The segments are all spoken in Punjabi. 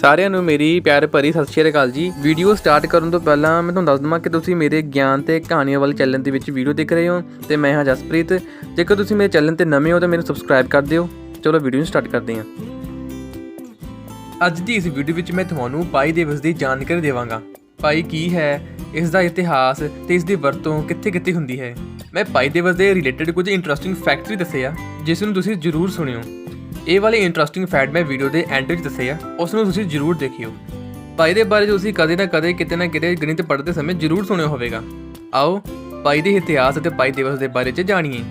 ਸਾਰਿਆਂ ਨੂੰ ਮੇਰੀ ਪਿਆਰ ਭਰੀ ਸਤਿ ਸ਼੍ਰੀ ਅਕਾਲ ਜੀ। ਵੀਡੀਓ ਸਟਾਰਟ ਕਰਨ ਤੋਂ ਪਹਿਲਾਂ ਮੈਂ ਤੁਹਾਨੂੰ ਦੱਸ ਦਵਾਂ ਕਿ ਤੁਸੀਂ ਮੇਰੇ ਗਿਆਨ ਤੇ ਕਹਾਣੀਆਂ ਵਾਲੇ ਚੈਨਲ ਦੇ ਵਿੱਚ ਵੀਡੀਓ ਦੇਖ ਰਹੇ ਹੋ ਤੇ ਮੈਂ ਹਾਂ ਜਸਪ੍ਰੀਤ। ਜੇਕਰ ਤੁਸੀਂ ਮੇਰੇ ਚੈਨਲ ਤੇ ਨਵੇਂ ਹੋ ਤਾਂ ਮੈਨੂੰ ਸਬਸਕ੍ਰਾਈਬ ਕਰ ਦਿਓ। ਚਲੋ ਵੀਡੀਓ ਨੂੰ ਸਟਾਰਟ ਕਰਦੇ ਹਾਂ। ਅੱਜ ਦੀ ਇਸ ਵੀਡੀਓ ਵਿੱਚ ਮੈਂ ਤੁਹਾਨੂੰ ਪਾਈ ਦਿਵਸ ਦੀ ਜਾਣਕਾਰੀ ਦੇਵਾਂਗਾ। ਪਾਈ ਕੀ ਹੈ, ਇਸ ਦਾ ਇਤਿਹਾਸ ਤੇ ਇਸ ਦੀ ਵਰਤੋਂ ਕਿੱਥੇ-ਕਿੱਥੇ ਹੁੰਦੀ ਹੈ? ਮੈਂ ਪਾਈ ਦਿਵਸ ਦੇ ਰਿਲੇਟਡ ਕੁਝ ਇੰਟਰਸਟਿੰਗ ਫੈਕਟ ਵੀ ਦੱਸੇ ਆ, ਜਿਸ ਨੂੰ ਤੁਸੀਂ ਜ਼ਰੂਰ ਸੁਣਿਓ। ਇਹ ਵਾਲੇ ਇੰਟਰਸਟਿੰਗ ਫੈਕਟ ਮੈਂ ਵੀਡੀਓ ਦੇ ਐਂਡ ਵਿੱਚ ਦੱਸਿਆ ਉਸ ਨੂੰ ਤੁਸੀਂ ਜ਼ਰੂਰ ਦੇਖਿਓ। ਪਾਈ ਦੇ ਬਾਰੇ ਤੁਸੀਂ ਕਦੇ ਨਾ ਕਦੇ ਕਿਤੇ ਨਾ ਕਿਤੇ ਗਣਿਤ ਪੜ੍ਹਦੇ ਸਮੇਂ ਜ਼ਰੂਰ ਸੁਣਿਆ ਹੋਵੇਗਾ। ਆਓ ਪਾਈ ਦੇ ਇਤਿਹਾਸ ਅਤੇ ਪਾਈ ਦਿਵਸ ਦੇ ਬਾਰੇ ਚ ਜਾਣੀਏ।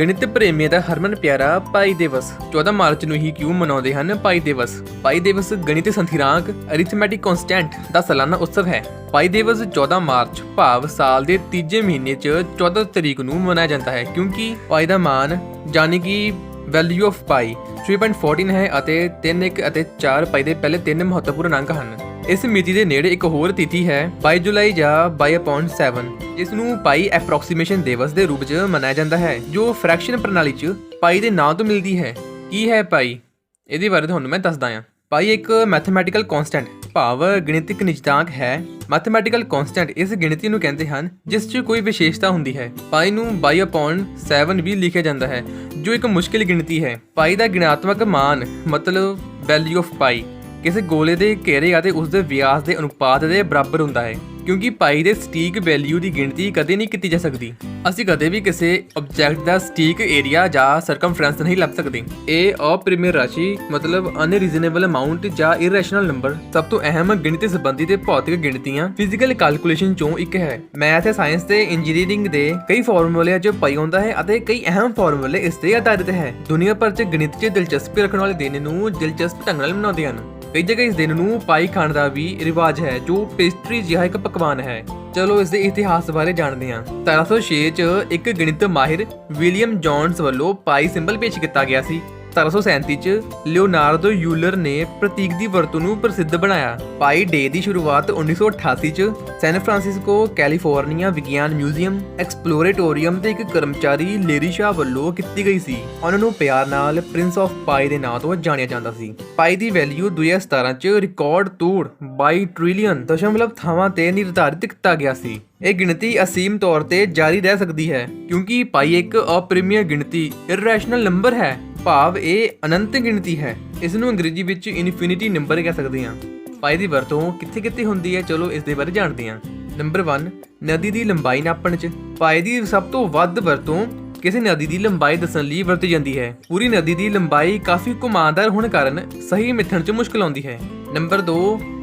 ਗਣਿਤ ਪ੍ਰੇਮੀਆਂ ਦਾ ਹਰਮਨ ਪਿਆਰਾ ਪਾਈ ਦਿਵਸ। 14 ਮਾਰਚ ਨੂੰ ਹੀ ਕਿਉਂ ਮਨਾਉਂਦੇ ਹਨ ਪਾਈ ਦਿਵਸ? ਪਾਈ ਦਿਵਸ ਗਣਿਤ ਸੰਥਿਰਾਂਕ, ਅਰਿਥਮੈਟਿਕ ਕਨਸਟੈਂਟ ਦਾ ਸਾਲਾਨਾ ਉਤਸਵ ਹੈ। ਪਾਈ ਦਿਵਸ 14 ਮਾਰਚ, ਭਾਵ ਸਾਲ ਦੇ ਤੀਜੇ ਮਹੀਨੇ 'ਚ 14 ਤਰੀਕ ਨੂੰ ਮਨਾਇਆ ਜਾਂਦਾ ਹੈ, ਕਿਉਂਕਿ ਪਾਈ ਦਾ ਮਾਨ ਯਾਨੀ ਕਿ ਵੈਲਿਊ ਆਫ ਪਾਈ 3.14 ਹੈ ਅਤੇ 3 1 ਅਤੇ 4 ਪਾਈ ਦੇ ਪਹਿਲੇ ਤਿੰਨ ਮਹੱਤਵਪੂਰਨ ਅੰਕ ਹਨ। ਇਸ ਮਿਤੀ ਦੇ ਨੇੜੇ ਇੱਕ ਹੋਰ ਤਿਥੀ ਹੈ 22 ਜੁਲਾਈ ਜਾਂ 22.7 ਜਿਸ ਨੂੰ ਪਾਈ ਐਪਰੋਕਸੀਮੇਸ਼ਨ ਦਿਵਸ ਦੇ ਰੂਪ 'ਚ ਮਨਾਇਆ ਜਾਂਦਾ ਹੈ, ਜੋ ਫ੍ਰੈਕਸ਼ਨ ਪ੍ਰਣਾਲੀ 'ਚ ਪਾਈ ਦੇ ਨਾਂ ਤੋਂ ਮਿਲਦੀ ਹੈ। ਕੀ ਹੈ ਪਾਈ? ਇਹਦੇ ਬਾਰੇ ਤੁਹਾਨੂੰ ਮੈਂ ਦੱਸਦਾ ਹਾਂ। ਪਾਈ ਇੱਕ ਮੈਥਮੈਟੀਕਲ ਕਨਸਟੈਂਟ ਭਾਵ ਗਣਿਤਿਕ ਨਿਚਤਾਂਕ ਹੈ। ਮੈਥਮੈਟੀਕਲ ਕਨਸਟੈਂਟ ਇਸ ਗਿਣਤੀ ਨੂੰ ਕਹਿੰਦੇ ਹਨ, ਜਿਸ 'ਚ ਕੋਈ ਵਿਸ਼ੇਸ਼ਤਾ ਹੁੰਦੀ ਹੈ। ਪਾਈ ਨੂੰ 22/7 ਵੀ ਲਿਖਿਆ ਜਾਂਦਾ ਹੈ, ਜੋ ਇੱਕ ਮੁਸ਼ਕਿਲ ਗਿਣਤੀ ਹੈ। ਪਾਈ ਦਾ ਗਿਣਾਤਮਕ ਮਾਨ, ਮਤਲਬ ਵੈਲਿਊ ਆਫ ਪਾਈ। ਕਿਸੇ ਗੋਲੇ ਦੇ ਘੇਰੇ ਅਤੇ ਉਸ ਦੇ ਵਿਆਸ ਦੇ ਅਨੁਪਾਤ ਦੇ ਬਰਾਬਰ ਹੁੰਦਾ ਹੈ, ਕਿਉਂਕਿ ਪਾਈ ਦੇ ਸਟੀਕ ਵੈਲਿਊ ਦੀ ਗਿਣਤੀ ਕਦੇ ਨਹੀਂ ਕੀਤੀ ਜਾ ਸਕਦੀ। ਅਸੀਂ ਕਦੇ ਵੀ ਕਿਸੇ ਆਬਜੈਕਟ ਦਾ ਸਟੀਕ ਏਰੀਆ ਜਾਂ ਸਰਕਮਫਰੈਂਸ ਨਹੀਂ ਲੱਭ ਸਕਦੇ। ਇਹ ਅਪ੍ਰੀਮੀਅਰ ਰਾਸ਼ੀ ਮਤਲਬ ਅਨਰੀਜ਼ਨੇਬਲ ਅਮਾਉਂਟ ਜਾਂ ਇਰੈਸ਼ਨਲ ਨੰਬਰ ਸਭ ਤੋਂ ਅਹਿਮ ਗਿਣਤੀ ਸੰਬੰਧੀ ਤੇ ਭੌਤਿਕ ਗਿਣਤੀਆਂ ਫਿਜ਼ੀਕਲ ਕੈਲਕੂਲੇਸ਼ਨ ਚੋਂ ਇੱਕ ਹੈ। ਮੈਥ ਤੇ ਸਾਇੰਸ ਤੇ ਇੰਜੀਨੀਅਰਿੰਗ ਦੇ ਕਈ ਫਾਰਮੂਲਿਆਂ 'ਚ ਪਾਈ ਹੁੰਦਾ ਹੈ ਅਤੇ ਕਈ ਅਹਿਮ ਫਾਰਮੂਲੇ ਇਸ ਤੇ ਆਧਾਰਿਤ ਹੈ। ਦੁਨੀਆ ਭਰ 'ਚ ਗਣਿਤ 'ਚ ਦਿਲਚਸਪੀ ਰੱਖਣ ਵਾਲੇ ਦਿਨ ਨੂੰ ਦਿਲਚਸਪ ਢੰਗ ਨਾਲ ਮਨਾਉਂਦੇ ਹਨ। ਕਈ ਜਗ੍ਹਾ ਇਸ ਦਿਨ ਨੂੰ ਪਾਈ ਖਾਣ ਦਾ ਵੀ ਰਿਵਾਜ ਹੈ, ਜੋ ਪੇਸਟਰੀ ਜਿਹਾ ਇੱਕ ਪਕਵਾਨ ਹੈ। ਚਲੋ ਇਸ ਦੇ ਇਤਿਹਾਸ ਬਾਰੇ ਜਾਣਦੇ ਹਾਂ। 1706 ਚ ਇੱਕ ਗਣਿਤ ਮਾਹਿਰ ਵਿਲੀਅਮ ਜੌਨਸ ਵੱਲੋਂ ਪਾਈ ਸਿੰਬਲ ਪੇਸ਼ ਕੀਤਾ ਗਿਆ ਸੀ। 1737 ਚ ਲਿਓਨਾਰਡੋ ਯੂਲਰ ਨੇ ਪ੍ਰਤੀਕ ਦੀ ਵਰਤੋਂ ਨੂੰ ਪ੍ਰਸਿੱਧ ਬਣਾਇਆ। ਪਾਈ ਡੇ ਦੀ ਸ਼ੁਰੂਆਤ 1988 ਚ ਸੈਨ ਫਰਾਂਸਿਸਕੋ, ਕੈਲੀਫੋਰਨੀਆ ਵਿਗਿਆਨ ਮਿਊਜ਼ੀਅਮ, ਐਕਸਪਲੋਰੇਟੋਰੀਅਮ ਦੇ ਇੱਕ ਕਰਮਚਾਰੀ ਲੇਰੀ ਸ਼ਾਹ ਵੱਲੋਂ ਕੀਤੀ ਗਈ ਸੀ। ਉਹਨਾਂ ਨੂੰ ਪਿਆਰ ਨਾਲ ਪ੍ਰਿੰਸ ਆਫ ਪਾਈ ਦੇ ਨਾਂ ਤੋਂ ਜਾਣਿਆ ਜਾਂਦਾ ਸੀ। ਪਾਈ ਦੀ ਵੈਲਿਊ 2017 ਚ ਰਿਕਾਰਡ ਤੋੜ 22 ਟ੍ਰਿਲੀਅਨ ਦਸ਼ਮਲਵ ਥਾਵਾਂ ਤੇ ਨਿਰਧਾਰਿਤ ਕੀਤਾ ਗਿਆ ਸੀ। ਇਹ ਗਿਣਤੀ ਅਸੀਮ ਤੌਰ ਤੇ ਜਾਰੀ ਰਹਿ ਸਕਦੀ ਹੈ, ਕਿਉਂਕਿ ਪਾਈ ਇੱਕ ਅਪ੍ਰੀਮੀਅਰ ਗਿਣਤੀ ਇਰੈਸ਼ਨਲ ਨੰਬਰ ਹੈ। ਭਾਵ ਇਹ ਅਨੰਤ ਗਿਣਤੀ ਹੈ। ਇਸ ਨੂੰ ਅੰਗਰੇਜ਼ੀ ਵਿੱਚ ਇਨਫਿਨਿਟੀ ਨੰਬਰ ਕਹਿ ਸਕਦੇ ਹਾਂ। ਪਾਈ ਦੀ ਵਰਤੋਂ ਕਿੱਥੇ-ਕਿੱਥੇ ਹੁੰਦੀ ਹੈ, ਚਲੋ ਇਸ ਦੇ ਬਾਰੇ ਜਾਣਦੇ ਹਾਂ। ਨੰਬਰ 1 ਨਦੀ ਦੀ ਲੰਬਾਈ ਨਾਪਣ 'ਚ। ਪਾਈ ਦੀ ਸਭ ਤੋਂ ਵੱਧ ਵਰਤੋਂ ਕਿਸੇ ਨਦੀ ਦੀ ਲੰਬਾਈ ਦੱਸਣ ਲਈ ਵਰਤੀ ਜਾਂਦੀ ਹੈ। ਪੂਰੀ ਨਦੀ ਦੀ ਲੰਬਾਈ ਕਾਫੀ ਘੁਮਾਦਾਰ ਹੋਣ ਕਾਰਨ ਸਹੀ ਮਿਥਣ 'ਚ ਮੁਸ਼ਕਲ ਆਉਂਦੀ ਹੈ। ਨੰਬਰ 2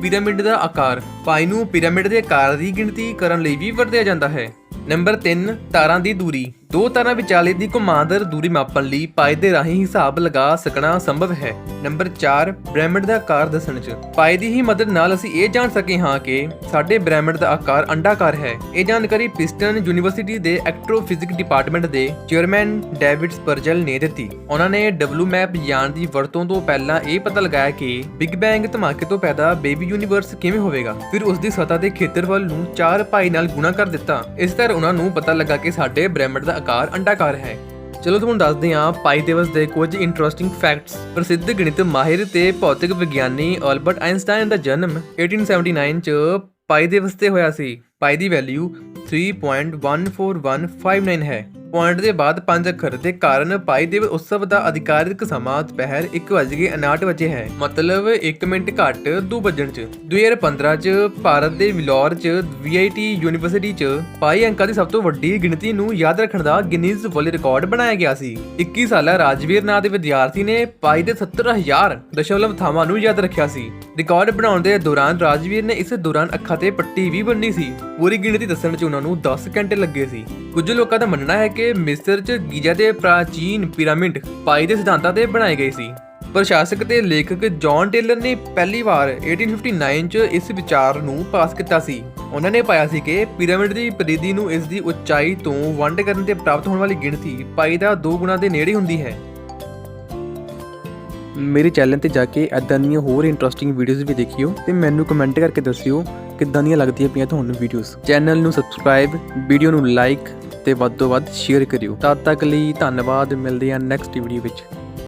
ਪਿਰਾਮਿਡ ਦਾ ਆਕਾਰ। ਪਾਈ ਨੂੰ ਪਿਰਾਮਿਡ ਦੇ ਆਕਾਰ ਦੀ ਗਿਣਤੀ ਕਰਨ ਲਈ ਵੀ ਵਰਤਿਆ ਜਾਂਦਾ ਹੈ। ਨੰਬਰ 3 ਤਾਰਾਂ ਦੀ ਦੂਰੀ। ਦੋ ਤਾਰਾਂ ਵਿਚਾਲੇ ਦੀ ਘੁਮਾਵਦਾਰ ਦੂਰੀ ਮਾਪਣ ਲਈ ਪਾਈ ਦੇ ਰਾਹੀਂ ਹਿਸਾਬ ਲਗਾ ਸਕਣਾ ਸੰਭਵ ਹੈ। ਨੰਬਰ 4 ਬ੍ਰਹਿਮੰਡ ਦਾ ਆਕਾਰ ਦੱਸਣ 'ਚ। ਪਾਈ ਦੀ ਹੀ ਮਦਦ ਨਾਲ ਅਸੀਂ ਇਹ ਜਾਣ ਸਕੇ ਹਾਂ ਕਿ ਸਾਡੇ ਬ੍ਰਹਿਮੰਡ ਦਾ ਆਕਾਰ ਅੰਡਾਕਾਰ ਹੈ। ਇਹ ਜਾਣਕਾਰੀ ਪਿਸਟਨ ਯੂਨੀਵਰਸਿਟੀ ਦੇ ਐਕਟ੍ਰੋਫਿਜ਼ਿਕ ਡਿਪਾਰਟਮੈਂਟ ਦੇ ਚੇਅਰਮੈਨ ਡੇਵਿਡ ਸਪਰਜਲ ਨੇ ਦਿੱਤੀ। ਉਹਨਾਂ ਨੇ ਡਬਲੂ ਮੈਪ ਯਾਨ ਦੀ ਵਰਤੋਂ ਤੋਂ ਪਹਿਲਾਂ ਇਹ ਪਤਾ ਲਗਾਇਆ ਕਿ ਬਿਗ ਬੈਂਗ ਧਮਾਕੇ ਤੋਂ ਪੈਦਾ ਬੇਬੀ ਯੂਨੀਵਰਸ ਕਿਵੇਂ ਹੋਵੇਗਾ? ਫਿਰ ਉਸ ਦੀ ਸਤ੍ਹਾ ਦੇ ਖੇਤਰਫਲ ਨੂੰ 4 ਪਾਈ ਨਾਲ ਗੁਣਾ ਕਰ ਦਿੱਤਾ। ਇਸ ਤਰ੍ਹਾਂ ਉਹਨਾਂ ਨੂੰ ਪਤਾ ਲੱਗਾ ਕਿ ਸਾਡੇ ਬ੍ਰਹਿਮੰਡ ਦਾ ਆਕਾਰ ਅੰਡਾਕਾਰ ਹੈ। ਚਲੋ ਤੁਹਾਨੂੰ ਦੱਸਦੇ ਹਾਂ ਪਾਈ ਦਿਵਸ ਦੇ ਕੁਝ ਇੰਟਰਸਟਿੰਗ ਫੈਕਟਸ ਪ੍ਰਸਿੱਧ ਗਣਿਤ ਮਾਹਿਰ ਤੇ ਭੌਤਿਕ ਵਿਗਿਆਨੀ ਆਲਬਰਟ ਆਇਨਸਟਾਈਨ ਦਾ ਜਨਮ 1879 ਚ ਪਾਈ ਦਿਵਸ ਤੇ ਹੋਇਆ ਸੀ। ਪਾਈ ਦੀ ਵੈਲਿਊ 3.14159 ਹੈ। ਪੁਆਇੰਟ ਦੇ ਬਾਅਦ ਪੰਜ ਅੱਖਰ ਦੇ ਕਾਰਨ ਪਾਈ ਦਿਵਸ ਉਤਸਵ ਦਾ ਅਧਿਕਾਰਿਕ ਸਮਾਂ ਦੁਪਹਿਰ 1:59 ਵਜੇ ਹੈ। ਮਤਲਬ 1 ਮਿੰਟ ਘੱਟ 2 ਵਜਣ ਚ। 2015 ਚ ਭਾਰਤ ਦੇ ਵਿਲੌਰ ਚ VIT ਯੂਨੀਵਰਸਿਟੀ ਚ ਪਾਈ ਅੰਕਾਂ ਦੀ ਸਭ ਤੋਂ ਵੱਡੀ ਗਿਣਤੀ ਨੂੰ ਯਾਦ ਰੱਖਣ ਦਾ ਗਿਨੀਜ਼ ਵਰਲਡ ਰਿਕਾਰਡ ਬਣਾਇਆ ਗਿਆ ਸੀ। 21 ਸਾਲਾ ਰਾਜਵੀਰ ਨਾਂ ਦੇ ਵਿਦਿਆਰਥੀ ਨੇ ਪਾਈ ਦੇ 70000 ਦਸ਼ਮਲਵ ਥਾਵਾਂ ਨੂੰ ਯਾਦ ਰੱਖਿਆ ਸੀ। ਰਿਕਾਰਡ ਬਣਾਉਣ ਦੇ ਦੌਰਾਨ ਰਾਜਵੀਰ ਨੇ ਇਸ ਦੌਰਾਨ ਅੱਖਾਂ ਤੇ ਪੱਟੀ ਵੀ ਬੰਨੀ ਸੀ। ਪੂਰੀ ਗਿਣਤੀ ਦੱਸਣ 'ਚ ਉਹਨਾਂ ਨੂੰ 10 ਘੰਟੇ ਲੱਗੇ ਸੀ। ਕੁਝ ਲੋਕਾਂ ਦਾ ਮੰਨਣਾ ਹੈ ਕਿ ਮਿਸਰ 'ਚ ਗੀਜ਼ਾ ਦੇ ਪ੍ਰਾਚੀਨ ਪਿਰਾਮਿਡ ਪਾਈ ਦੇ ਸਿਧਾਂਤਾਂ ਤੇ ਬਣਾਏ ਗਏ ਸੀ। ਪ੍ਰਸ਼ਾਸਕ ਤੇ ਲੇਖਕ ਜੌਨ ਟੇਲਰ ਨੇ ਪਹਿਲੀ ਵਾਰ 1859 'ਚ ਇਸ ਵਿਚਾਰ ਨੂੰ ਪਾਸ ਕੀਤਾ ਸੀ। ਉਹਨਾਂ ਨੇ ਪਾਇਆ ਸੀ ਕਿ ਪਿਰਾਮਿਡ ਦੀ ਪਰਿਧੀ ਨੂੰ ਇਸ ਦੀ ਉਚਾਈ ਤੋਂ ਵੰਡ ਕਰਨ ਤੇ ਪ੍ਰਾਪਤ ਹੋਣ ਵਾਲੀ ਗਿਣਤੀ ਪਾਈ ਦਾ 2 ਗੁਣਾ ਦੇ ਨੇੜੇ ਹੁੰਦੀ ਹੈ। ਮੇਰੇ ਚੈਨਲ ਤੇ ਜਾ ਕੇ ਐਦਾਂ ਦੀਆਂ ਹੋਰ ਇੰਟਰਸਟਿੰਗ ਵੀਡੀਓਜ਼ ਵੀ ਦੇਖਿਓ ਤੇ ਮੈਨੂੰ ਕਮੈਂਟ ਕਰਕੇ ਦੱਸਿਓ ਕਿੱਦਾਂ ਦੀਆਂ ਲੱਗਦੀਆਂ ਪਈਆਂ ਤੁਹਾਨੂੰ ਵੀਡੀਓਜ਼ ਚੈਨਲ ਨੂੰ ਸਬਸਕ੍ਰਾਈਬ ਵੀਡੀਓ ਨੂੰ ਲਾਈਕ ਤੇ ਵੱਧ ਤੋਂ ਵੱਧ ਸ਼ੇਅਰ ਕਰਿਓ। ਤਦ ਤੱਕ ਲਈ ਧੰਨਵਾਦ, ਮਿਲਦੇ ਹਾਂ ਨੈਕਸਟ ਵੀਡੀਓ ਵਿੱਚ।